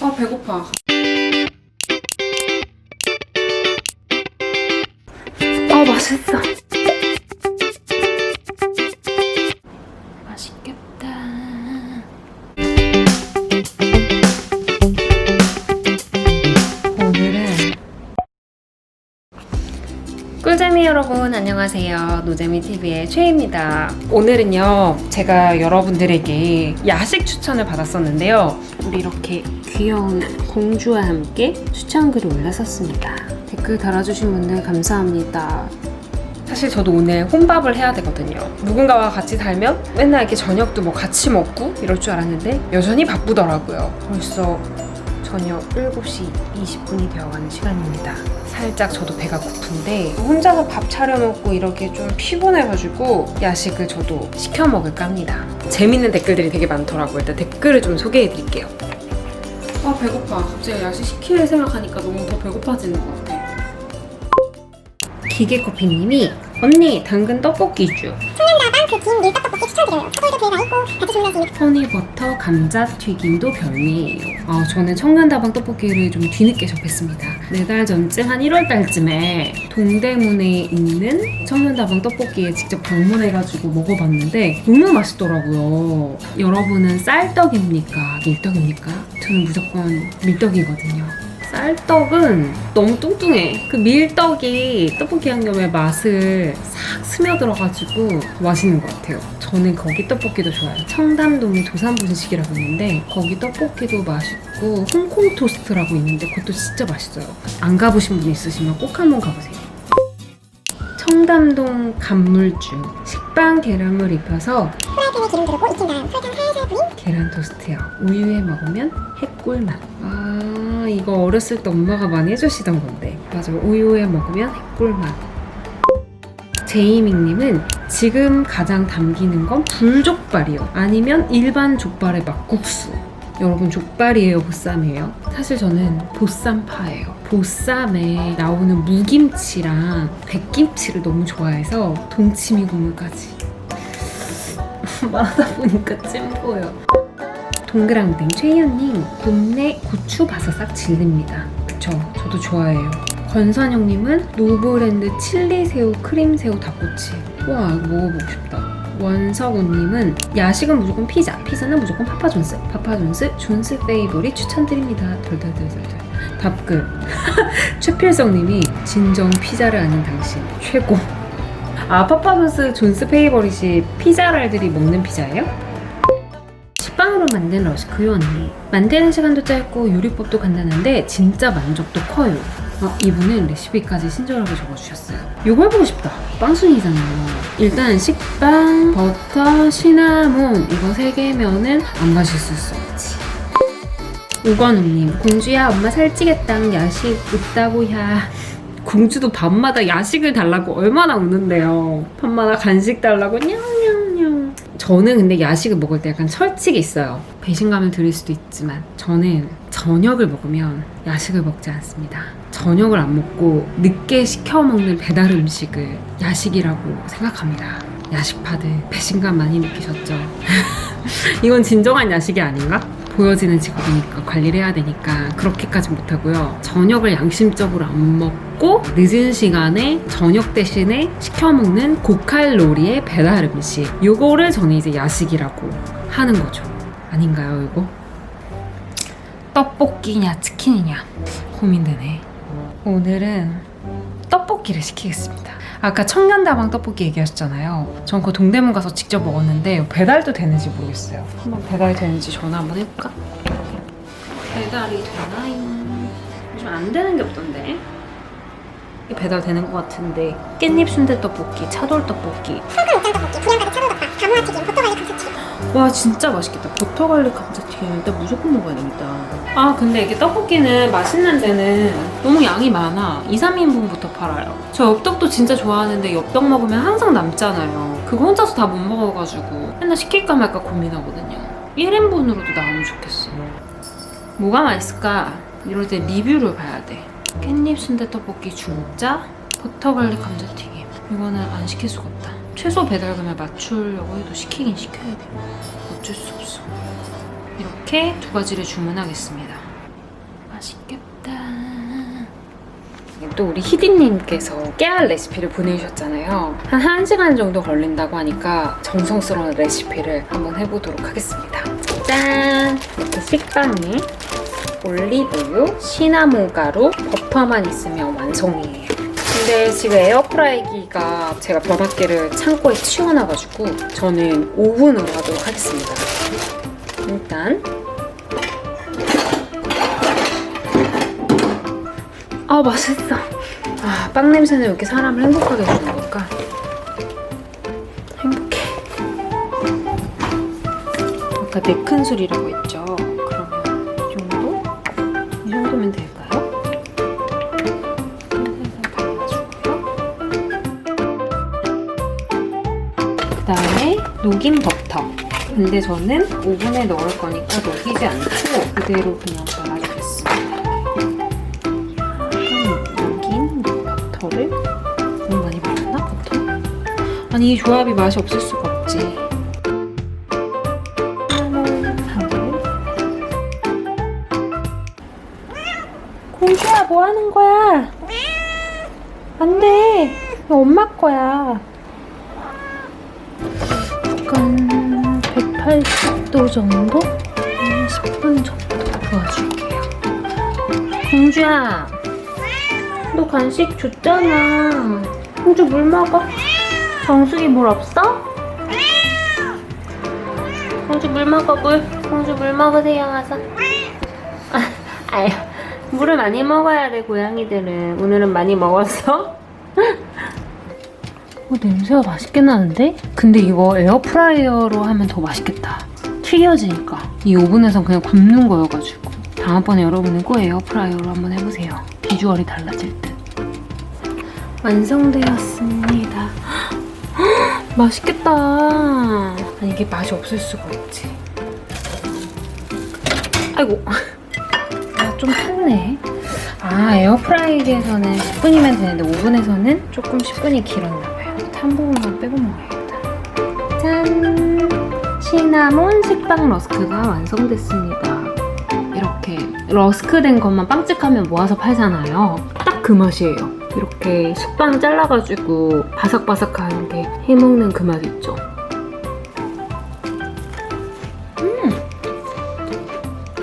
아 배고파. 아 맛있어. 여러분 안녕하세요. 노재미TV의 최입니다. 오늘은요 제가 여러분들에게 야식 추천을 받았었는데요. 우리 이렇게 귀여운 공주와 함께 추천글을 올렸었습니다. 댓글 달아주신 분들 감사합니다. 사실 저도 오늘 혼밥을 해야 되거든요. 누군가와 같이 살면 맨날 이렇게 저녁도 뭐 같이 먹고 이럴 줄 알았는데 여전히 바쁘더라고요. 벌써 저녁 7시 20분이 되어가는 시간입니다. 살짝 저도 배가 고픈데 혼자서 밥 차려 먹고 이렇게 좀 피곤해가지고 야식을 저도 시켜 먹을까 합니다. 재밌는 댓글들이 되게 많더라고요. 일단 댓글을 좀 소개해 드릴게요. 아 배고파. 갑자기 야식 시킬 생각하니까 너무 더 배고파지는 것 같아. 기계커피님이 언니 당근 떡볶이 주 청년다방 그긴 밀떡볶이 추천드려요. 차돌도 되게 맛있고 같이 주문하시면 허니버터 감자 튀김도 별미예요. 아, 저는 청년다방 떡볶이를 좀 뒤늦게 접했습니다. 네 달 전쯤 한 1월 달쯤에 동대문에 있는 청년다방 떡볶이에 직접 방문해가지고 먹어봤는데 너무 맛있더라고요. 여러분은 쌀떡입니까? 밀떡입니까? 저는 무조건 밀떡이거든요. 쌀떡은 너무 뚱뚱해. 그 밀떡이 떡볶이 양념의 맛을 싹 스며들어가지고 맛있는 것 같아요. 저는 거기 떡볶이도 좋아요. 청담동이 도산분식이라고 있는데 거기 떡볶이도 맛있고 홍콩 토스트라고 있는데 그것도 진짜 맛있어요. 안 가보신 분 있으시면 꼭 한번 가보세요. 청담동 간물주 식빵 계란물 입혀서 프라이팬에 기름 두르고 익힌 다음 설탕 살살 뿌린 계란 토스트요. 우유에 먹으면 핵꿀맛. 아, 이거 어렸을 때 엄마가 많이 해주시던 건데. 맞아, 우유에 먹으면 핵꿀맛. 제이밍님은 지금 가장 담기는 건 불족발이요. 아니면 일반 족발의 막국수. 여러분 족발이에요, 보쌈이에요? 사실 저는 보쌈파예요. 보쌈에 나오는 무김치랑 백김치를 너무 좋아해서 동치미 국물까지. 말하다 보니까 찜보여. 동그랑땡 최희연님 봄내 고추 바사삭 질립니다. 그쵸? 저도 좋아해요. 권선영님은 노브랜드 칠리 새우 크림 새우 닭꼬치. 와 먹어보고 싶다. 원석우님은 야식은 무조건 피자, 피자는 무조건 파파존스. 파파존스 존스 페이보릿 추천드립니다. 덜덜덜덜덜. 답글. 최필성님이 진정 피자를 아는 당신 최고. 아 파파존스 존스 페이버릿이 피자랄들이 먹는 피자예요? 식빵으로 만든 러시크 언니. 만드는 시간도 짧고 요리법도 간단한데 진짜 만족도 커요. 어, 이분은 레시피까지 친절하게 적어주셨어요. 이거 해보고 싶다. 빵순이잖아요. 일단 식빵, 버터, 시나몬 이거 세 개면은 안 맛있을 수 없지 우건우님 공주야 엄마 살찌겠당. 야식 없다고야. 공주도 밤마다 야식을 달라고 얼마나 우는데요. 밤마다 간식 달라고 냥냥냥. 저는 근데 야식을 먹을 때 약간 철칙이 있어요. 배신감을 드릴 수도 있지만 저는 저녁을 먹으면 야식을 먹지 않습니다. 저녁을 안 먹고 늦게 시켜 먹는 배달 음식을 야식이라고 생각합니다. 야식파들 배신감 많이 느끼셨죠? 이건 진정한 야식이 아닌가? 보여지는 직업이니까 관리를 해야 되니까 그렇게까지 못하고요. 저녁을 양심적으로 안 먹고 늦은 시간에 저녁 대신에 시켜 먹는 고칼로리의 배달 음식. 요거를 저는 이제 야식이라고 하는 거죠. 아닌가요, 이거? 떡볶이냐 치킨이냐 고민되네. 오늘은 떡볶이를 시키겠습니다. 아까 청년다방 떡볶이 얘기하셨잖아요. 전 그 동대문 가서 직접 먹었는데 배달도 되는지 모르겠어요. 한번 배달이 되는지 전화 한번 해볼까? 배달이 되나요? 요즘 안 되는 게 없던데. 이게 배달 되는 것 같은데 깻잎 순대 떡볶이, 차돌 떡볶이. 목장 떡볶이, 불양가득 차돌 덮밥, 가무아 튀김, 버터갈릭 감자튀김 와 진짜 맛있겠다. 버터 갈릭 감자 튀김 일단 무조건 먹어야 됩니다. 아 근데 이게 떡볶이는 맛있는 데는 너무 양이 많아. 2, 3인분부터 팔아요. 저 엽떡도 진짜 좋아하는데 엽떡 먹으면 항상 남잖아요. 그거 혼자서 다 못 먹어가지고 맨날 시킬까 말까 고민하거든요. 1인분으로도 나오면 좋겠어. 뭐가 맛있을까? 이럴 때 리뷰를 봐야 돼. 깻잎 순대 떡볶이 중짜, 버터 갈릭 감자튀김. 이거는 안 시킬 수가 없다. 최소 배달금을 맞추려고 해도 시키긴 시켜야 돼. 어쩔 수 없어. 이렇게 두 가지를 주문하겠습니다. 맛있겠다. 또 우리 희디님께서 깨알 레시피를 보내주셨잖아요. 한 1시간 정도 걸린다고 하니까 정성스러운 레시피를 한번 해보도록 하겠습니다. 짠! 이렇게 식빵에 올리브유, 시나몬 가루, 버터만 있으면 완성이에요. 근데 지금 에어프라이기가 제가 벼락기를 창고에 치워놔가지고 저는 오븐으로 하도록 하겠습니다. 일단 아 맛있어. 아, 빵 냄새는 왜 이렇게 사람을 행복하게 해주는 걸까? 행복해. 아까 네 큰술이라고 했죠. 그러면 이 정도? 이 정도면 될까요? 그 다음에 녹인 버터. 근데 저는 오븐에 넣을 거니까 녹이지 않고 그대로 그냥 발라주겠습니다. 녹인 버터를 너무 많이 발랐나 버터? 아니 이 조합이 맛이 없을 수가 없지. 공주야 뭐 하는 거야? 안 돼. 엄마 거야. 약간 180도 정도? 한 10분 정도 구워줄게요. 공주야, 너 간식 줬잖아. 공주 물 먹어. 정수기 물 없어? 공주 물 먹어 물. 공주 물 먹으세요 와서. 아, 아유, 물을 많이 먹어야 돼 고양이들은. 오늘은 많이 먹었어? 어, 냄새가 맛있게 나는데? 근데 이거 에어프라이어로 하면 더 맛있겠다. 튀겨지니까. 이 오븐에선 그냥 굽는 거여가지고. 다음번에 여러분은 꼭 에어프라이어로 한번 해보세요. 비주얼이 달라질 듯. 완성되었습니다. 맛있겠다. 아니, 이게 맛이 없을 수가 없지. 아이고. 아, 좀 탔네. 아, 에어프라이기에서는 10분이면 되는데 오븐에서는 조금 10분이 길었나봐요. 한 부분만 빼고 먹어야겠다. 짠! 시나몬 식빵 러스크가 완성됐습니다. 이렇게 러스크 된 것만 빵집하면 모아서 팔잖아요. 딱 그 맛이에요. 이렇게 식빵 잘라가지고 바삭바삭한 게 해먹는 그 맛 있죠. 음!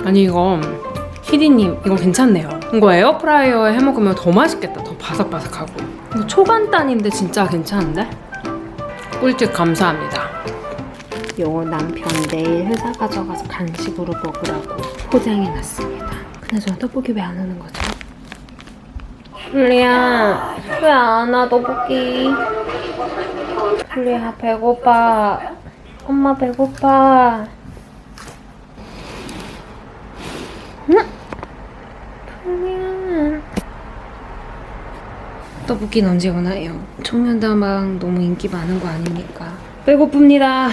아니 이거 희디님 이거 괜찮네요. 이거 에어프라이어에 해먹으면 더 맛있겠다. 더 바삭바삭하고. 이거 초간단인데 진짜 괜찮은데? 꿀팁 감사합니다. 요 남편 내일 회사 가져가서 간식으로 먹으라고 포장해놨습니다. 근데 저 떡볶이 왜 안 오는 거죠? 줄리야 왜 안 와 떡볶이? 줄리야 배고파. 엄마 배고파. 응? 줄리야. 떡볶이는 언제 오나요? 청년다방 너무 인기 많은 거 아닙니까? 배고픕니다.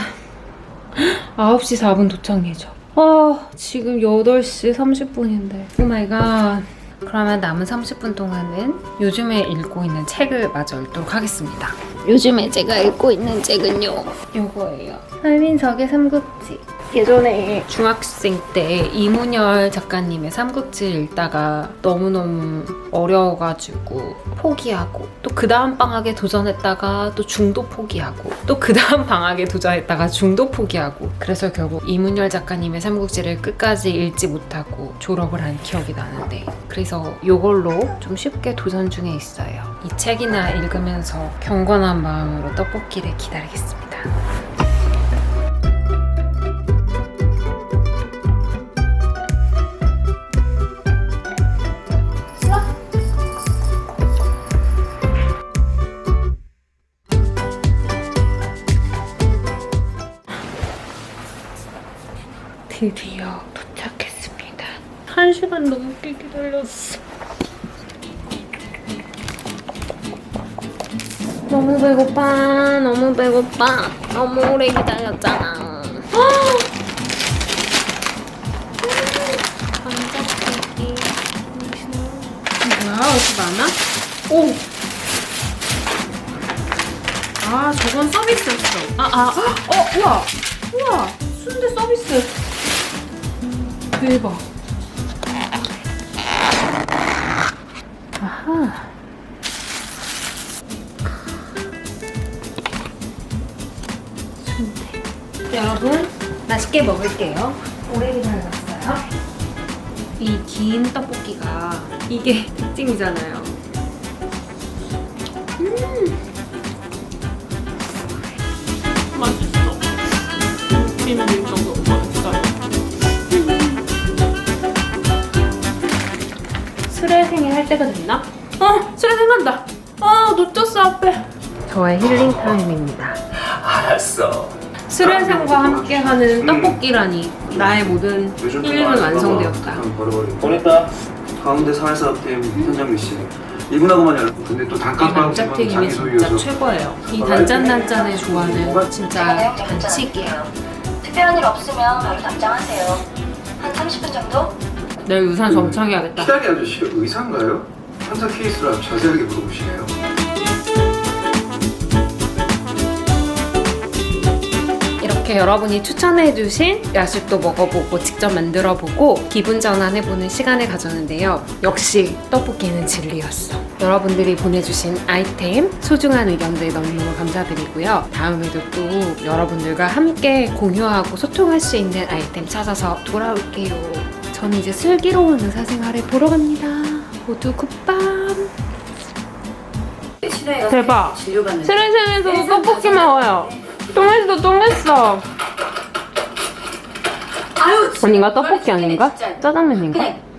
9시 4분 도착 예정. 아, 지금 8시 30분인데. 오 마이 갓. 그러면 남은 30분 동안은 요즘에 읽고 있는 책을 마저 읽도록 하겠습니다. 요즘에 제가 읽고 있는 책은요. 요거예요. 할민석의 삼국지. 예전에 중학생 때 이문열 작가님의 삼국지 읽다가 너무너무 어려워가지고 포기하고 또 그 다음 방학에 도전했다가 또 중도 포기하고 또 그 다음 방학에 도전했다가 중도 포기하고 그래서 결국 이문열 작가님의 삼국지를 끝까지 읽지 못하고 졸업을 한 기억이 나는데 그래서 이걸로 좀 쉽게 도전 중에 있어요. 이 책이나 읽으면서 경건한 마음으로 떡볶이를 기다리겠습니다. 시간 넘게 기다렸어. 너무 배고파. 너무 배고파. 너무 오래 기다렸잖아. 감자튀김. 뭐야? 어디 많아? 오. 아, 저건 서비스였어. 아, 아, 어, 우와. 우와. 순대 서비스. 대박. 순대. 여러분, 맛있게 먹을게요. 오래 기다려봤어요. 이 긴 떡볶이가 이게 특징이잖아요. 맛있어. 비빔 정도 맛있어요. 수레생이 할 때가 됐나? 어, 수레생 간다. 아, 놓쳤어 앞에. 저의 힐링 타임입니다. 알았어. 수레생과 함께하는 떡볶이라니 나의 모든 요즘 힐링은 완성되었다. 보냈다. 가운데 사회사업팀 현장미 씨. 이분하고만 연락. 근데 또 이 단칸방 감자튀김이 진짜 최고예요. 이 단짠단짠의 조화는 진짜 반칙이에요. 특별한 일 없으면 바로 답장하세요. 한 30분 정도? 내일 유산 정창해야겠다. 기다리 아저씨가 의사인가요? 환자 케이스라 자세하게 물어보시네요. 이렇게 여러분이 추천해주신 야식도 먹어보고 직접 만들어보고 기분 전환해보는 시간을 가졌는데요. 역시 떡볶이는 진리였어. 여러분들이 보내주신 아이템, 소중한 의견들 너무너무 감사드리고요. 다음에도 또 여러분들과 함께 공유하고 소통할 수 있는 아이템 찾아서 돌아올게요. 저는 이제 슬기로운 의사생활을 보러 갑니다. 모두 굿밤. 대박. 수련생에서 떡볶이 먹어요. 또 맛있어. 아유, 언니가 떡볶이 아닌가? 짜장면인가?